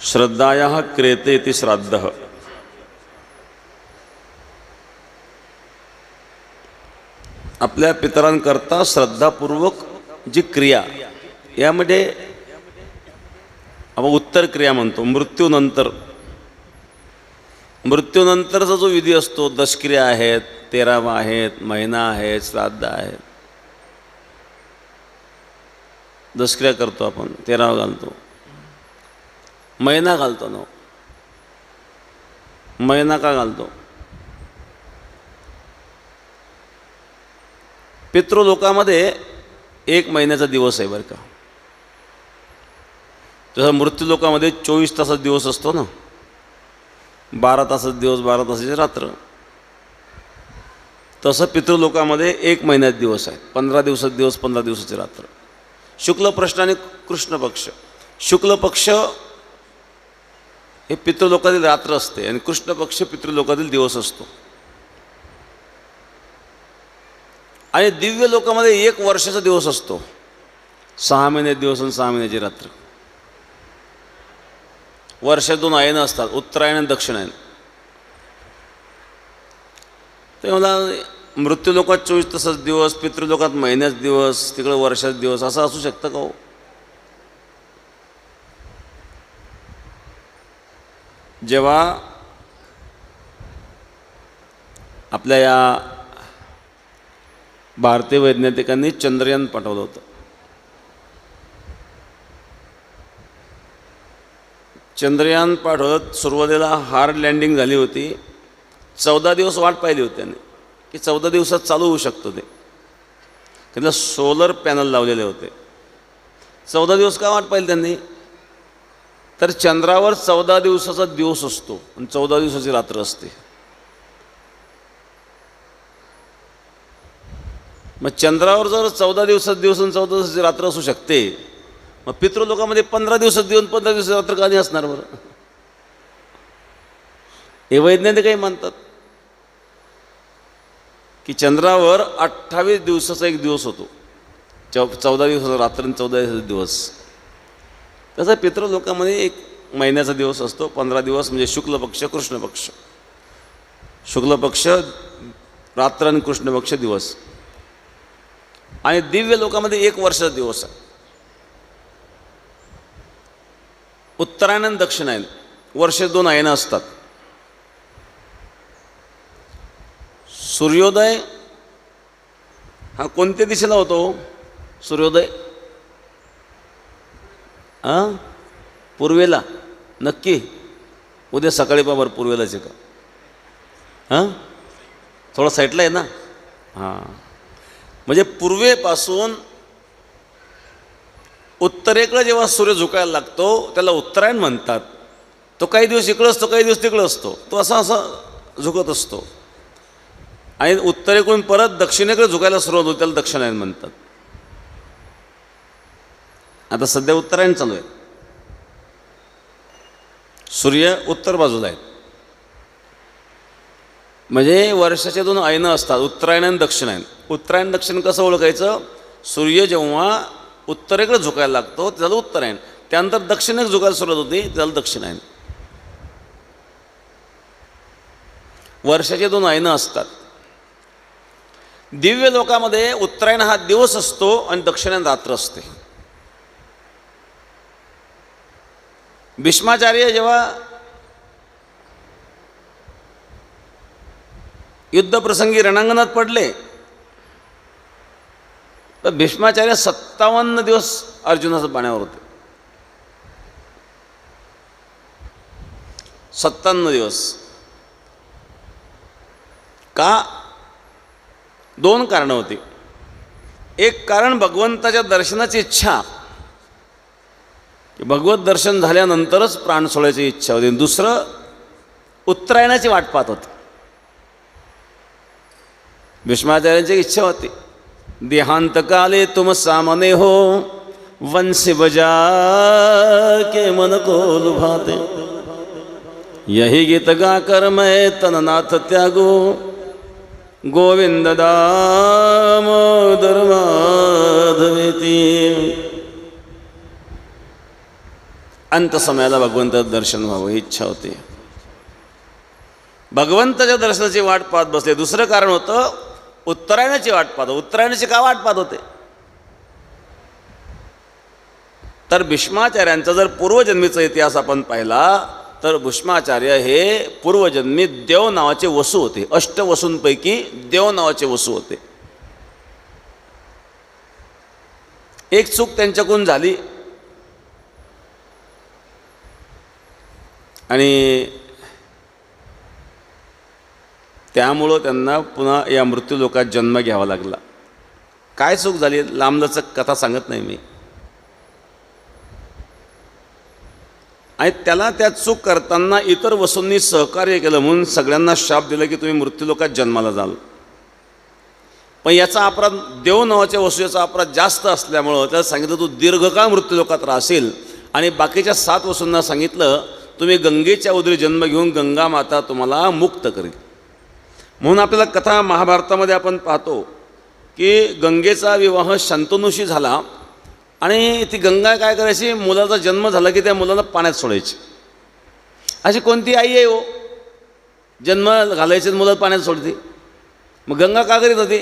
श्रद्धाया Crete ती श्राद्ध। आपल्या पितरांकरता श्रद्धापूर्वक जी क्रिया यामध्ये आपण उत्तर क्रिया म्हणतो मृत्यूनंतर. मृत्यूनंतरचा जो विधी असतो दशक्रिया आहेत तेरावा आहेत महिना आहे श्राद्ध आहे दशक्रिया करतो आपण तेरावा घालतो. महिना घालतो ना हो. महिना का घालतो? पितृलोकामध्ये एक महिन्याचा दिवस आहे बरं का. तसं मृत्यूलोकामध्ये चोवीस तासाचा दिवस असतो ना. बारा तासाचा दिवस बारा तासाची रात्र. तसं पितृलोकामध्ये एक महिन्यात दिवस आहे. पंधरा दिवसात दिवस पंधरा दिवसाची रात्र. शुक्ल प्रश्न आणि कृष्ण पक्ष. शुक्ल पक्ष हे पितृलोकातील रात्र असते आणि कृष्ण पक्ष पितृलोकातील दिवस असतो. आणि दिव्य लोकामध्ये एक वर्षाचा दिवस असतो. सहा महिने दिवस आणि सहा महिन्याची रात्र. वर्षात दोन आयनं असतात उत्तरायण आणि दक्षिणायन. ते मला मृत्यूलोकात चोवीस तासाच दिवस पितृलोकात महिन्याच दिवस तिकडं वर्षाच दिवस असं असू शकतं का हो? जेव्हा आपल्या या भारतीय वैज्ञानिकांनी चंद्रयान पाठवलं होतं. चंद्रयान पाठवत सुरुवातीला हार्ड लँडिंग झाली होती. चौदा दिवस वाट पाहिली होती त्याने. की चौदा दिवसात चालू होऊ शकतो ते. त्याला सोलर पॅनल लावलेले होते. चौदा दिवस का वाट पाहिली त्यांनी? तर चंद्रावर चौदा दिवसाचा दिवस असतो आणि चौदा दिवसाची रात्र असते. मग चंद्रावर जर चौदा दिवसात दिवस आणि चौदा दिवसाची रात्र असू शकते मग पितृलोकामध्ये पंधरा दिवसात देऊन पंधरा दिवसाची रात्र का नाही असणार बरं? हे वैज्ञानिकही म्हणतात. की चंद्रावर अठ्ठावीस दिवसाचा एक दिवस होतो. चौ चौदा दिवसाचा रात्र आणि चौदा दिवसाचा दिवस. तसा पितृलोकामध्ये एक महिन्याचा दिवस असतो पंधरा दिवस म्हणजे शुक्ल पक्ष कृष्ण पक्ष. शुक्ल पक्ष रात्र आणि कृष्ण पक्ष दिवस. आणि दिव्य लोकामध्ये एक वर्षाचा दिवस आहे. उत्तरायण आणि दक्षिणायन वर्ष दोन आयनं असतात. सूर्योदय हा कोणत्या दिशेला होतो? सूर्योदय. हां पूर्वेला. नक्की. उद्या सकाळी बाबर पूर्वेलाच आहे का. हां थोडा साईडला आहे ना? हां. म्हणजे पूर्वेपासून उत्तरेकडं जेव्हा सूर्य झुकायला लागतो त्याला उत्तरायण म्हणतात. तो काही दिवस इकडं असतो काही दिवस तिकडं असतो. तो असा असा झुकत असतो. आणि उत्तरेकडून परत दक्षिणेकडे झुकायला सुरुवात होते त्याला दक्षिणायन म्हणतात. आता सध्या उत्तरायण चालू आहे. सूर्य उत्तर बाजूला आहेत. म्हणजे वर्षाचे दोन आयनं असतात उत्तरायण आणि दक्षिणायन उत्तरायण दक्षिण कसं ओळखायचं? सूर्य जेव्हा उत्तरेकडे झुकायला लागतो त्याला उत्तरायण. त्यानंतर दक्षिणेकडे झुकायला सुरुवात होती त्याला दक्षिणायन वर्षाचे दोन आयनं असतात. दिव्य लोकामध्ये उत्तरायण हा दिवस असतो आणि दक्षिणायन रात्र असते. भीष्माचार्य जेव्हा युद्धप्रसंगी रणांगणात पडले तर भीष्माचार्य सत्तावन्न दिवस अर्जुनाचं पाण्यावर होते. सत्तावन्न दिवस. का? दोन कारणं होती. एक कारण भगवंताच्या दर्शनाची इच्छा. की भगवत दर्शन झाल्यानंतरच प्राण सोडायची इच्छा होती. दुसरं उत्तरायणाची वाट पाहत होती. भीष्माचार्यांची इच्छा होती. देहांत काले तुम सामने हो वंश बजा के मन को लुभाते यही गीत गाकर मैं तननाथ त्यागो. गोविंद दामोदर माधवेती अंत समयाला भगवंताचं दर्शन व्हावं ही इच्छा होती. भगवंताच्या दर्शनाची वाट पाहत बसले. दुसरं कारण होतं उत्तरायणाची वाट पाहत उत्तरायणाची का वाट पाहत होते? तर भीष्माचार्यांचा जर पूर्वजन्मीचा इतिहास आपण पाहिला तर भुष्माचार्य हे पूर्वजन्मी देव नावाचे वसू होते. अष्टवसूंपैकी देव नावाचे वसू होते. एक चूक त्यांच्याकडून झाली. आणि त्यामुळं त्यांना पुन्हा या मृत्यूलोकात जन्म घ्यावा लागला. काय चूक झाली? लांबलचक कथा सांगत नाही मी. आणि त्याला त्या चूक करताना इतर वसूंनी सहकार्य केलं म्हणून सगळ्यांना शाप दिला की तुम्ही मृत्यूलोकात जन्माला जाल. पण याचा अपराध देव नावाच्या वसूचा याचा अपराध जास्त असल्यामुळं त्याला सांगितलं तू दीर्घकाळ मृत्यूलोकात राहशील. आणि बाकीच्या सात वसूंना सांगितलं तुम्ही गंगेच्या उदरी जन्म घेऊन गंगा माता तुम्हाला मुक्त करेल. म्हणून आपल्याला कथा महाभारतामध्ये आपण पाहतो की गंगेचा विवाह शंतनूशी झाला आणि ती गंगा काय करायची? मुलाचा जन्म झाला की त्या मुलाला पाण्यात सोडायची. अशी कोणती आई आहे हो? जन्म घालायचे मुलाला पाण्यात सोडते. मग गंगा का करीत होती?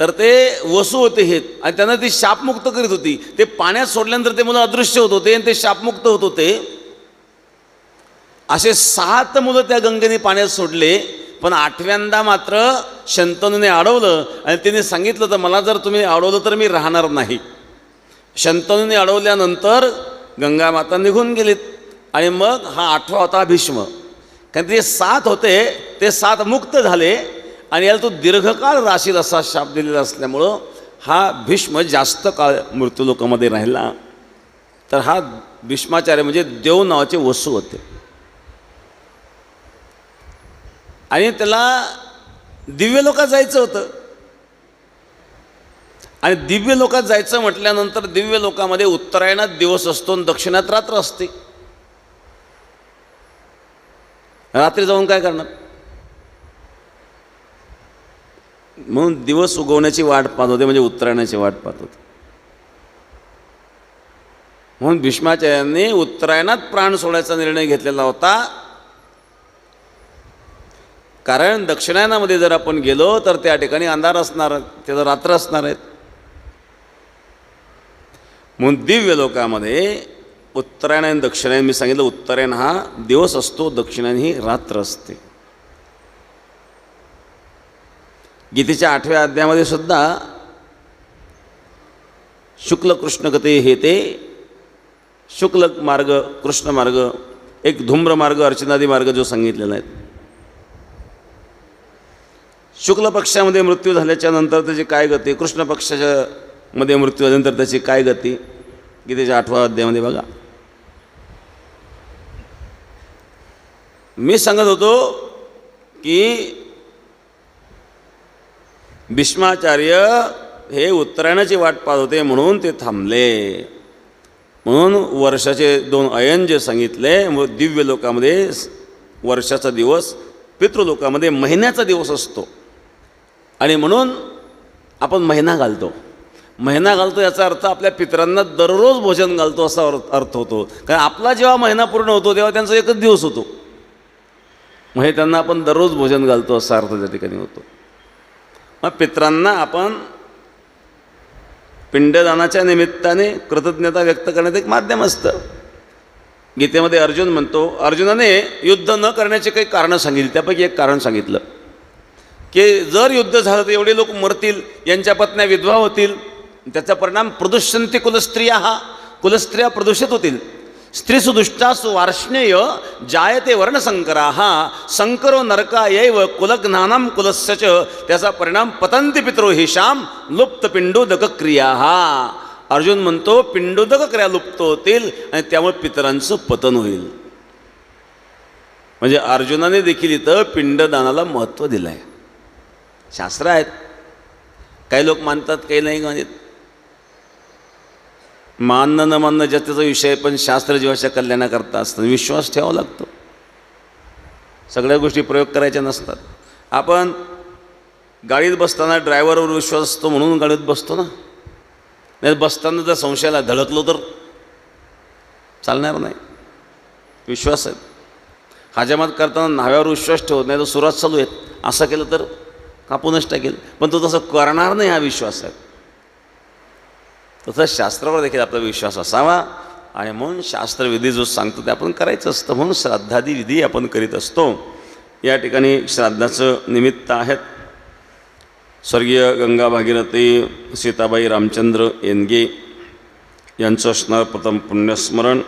तर ते वसू होते हे. आणि त्यांना ती शापमुक्त करीत होती. ते पाण्यात सोडल्यानंतर ते मुलं अदृश्य होत होते आणि ते शापमुक्त होत होते. असे सात मुलं त्या गंगेने पाण्यात सोडले. पण आठव्यांदा मात्र शंतनूने अडवलं आणि तिने सांगितलं तर मला जर तुम्ही अडवलं तर मी राहणार नाही. शंतनूने अडवल्यानंतर गंगामाता निघून गेलीत आणि मग हा आठवा होता भीष्म. कारण ते सात होते ते सात मुक्त झाले आणि याला तो दीर्घकाळ राशील असा शाप दिलेला असल्यामुळं हा भीष्म जास्त काळ मृत्यूलोकामध्ये राहिला. तर हा भीष्माचार्य म्हणजे देव नावाचे वसू होते. आणि त्याला दिव्य लोकात जायचं होतं. आणि दिव्य लोकात जायचं म्हटल्यानंतर दिव्य लोकामध्ये उत्तरायणात दिवस असतो आणि दक्षिणात रात्र असते. रात्री जाऊन काय करणार? म्हणून दिवस उगवण्याची वाट पाहत होते म्हणजे उत्तरायणाची वाट पाहत होते. म्हणून भीष्माचार्यांनी उत्तरायणात प्राण सोडायचा निर्णय घेतलेला होता. कारण दक्षिणायनामध्ये जर आपण गेलो तर त्या ठिकाणी अंधार असणार त्याचं रात्र असणार आहेत. म्हणून दिव्य लोकामध्ये उत्तरायण आणि दक्षिणायन मी सांगितलं उत्तरायण हा दिवस असतो दक्षिणायन ही रात्र असते. गीतेच्या आठव्या अध्यायामध्ये सुद्धा शुक्ल कृष्ण कथे हे ते शुक्ल मार्ग कृष्ण मार्ग एक धूम्र मार्ग अर्चनादी मार्ग जो सांगितलेला आहे. शुक्ल पक्षामध्ये मृत्यू झाल्याच्यानंतर त्याची काय गती? कृष्ण पक्षाच्या मध्ये मृत्यू झाल्यानंतर त्याची काय गती? गीतेच्या आठवा अध्यायामध्ये बघा. मी सांगत होतो की भीष्माचार्य हे उत्तरायणाची वाट पाहत होते म्हणून ते थांबले. म्हणून वर्षाचे दोन अयन जे सांगितले दिव्य लोकामध्ये वर्षाचा दिवस पितृलोकामध्ये महिन्याचा दिवस असतो. आणि म्हणून आपण महिना घालतो. महिना घालतो याचा अर्थ आपल्या पितरांना दररोज भोजन घालतो असा अर्थ अर्थ होतो. कारण आपला जेव्हा महिना पूर्ण होतो तेव्हा त्यांचा एकच दिवस होतो. मग हे त्यांना आपण दररोज भोजन घालतो असा अर्थ त्या ठिकाणी होतो. मग पित्रांना आपण पिंडदानाच्या निमित्ताने कृतज्ञता व्यक्त करण्याचं एक माध्यम असतं. गीतेमध्ये अर्जुन म्हणतो अर्जुनाने युद्ध न करण्याचे काही कारणं सांगितली. त्यापैकी एक कारण सांगितलं. की जर युद्ध झालं तर एवढे लोक मरतील यांच्या पत्न्या विधवा होतील. त्याचा परिणाम प्रदूषंती कुलस्त्रिया हा कुलस्त्रिया प्रदूषित होतील. स्त्री सुदुष्टा सुवार्ष्णेय जायते वर्णसंकरा हा संकरो नरका यैव कुलग्नानाम कुलस्य च त्याचा परिणाम पतंती पित्रो हिशाम लुप्त पिंडोदक क्रिया हा अर्जुन म्हणतो पिंडोदक क्रिया लुप्त होतील आणि त्यामुळे पितरांचं पतन होईल. म्हणजे अर्जुनाने देखील इथं पिंडदानाला महत्त्व दिलं आहे शास्त्र आहेत. काही लोक मानतात काही नाही मानत. मानणं न मानणं जास्तीचा विषय पण शास्त्र जीवाच्या कल्याणाकरता असतं. विश्वास ठेवावा लागतो. सगळ्या गोष्टी प्रयोग करायच्या नसतात. आपण गाडीत बसताना ड्रायव्हरवर विश्वास असतो म्हणून गाडीत बसतो ना? नाही बसताना जर संशयाला धडकलो तर? चालणार नाही. विश्वास आहे. हजामात करताना न्हाव्यावर विश्वास ठेवत नाही तर सुरात चालू आहेत. असं केलं तर? कापूनच टाकेल पण तो तसं करणार नाही हा विश्वास आहे तसं शास्त्रावर देखील आपला विश्वास असावा आणि म्हणून शास्त्रविधी जो सांगतो ते आपण करायचं असतं. म्हणून श्राद्धादी विधी आपण करीत असतो. या ठिकाणी श्राद्धाचं निमित्त आहेत स्वर्गीय गंगा भागीरथी सीताबाई रामचंद्र येनगे यांचं असणार प्रथम पुण्यस्मरण.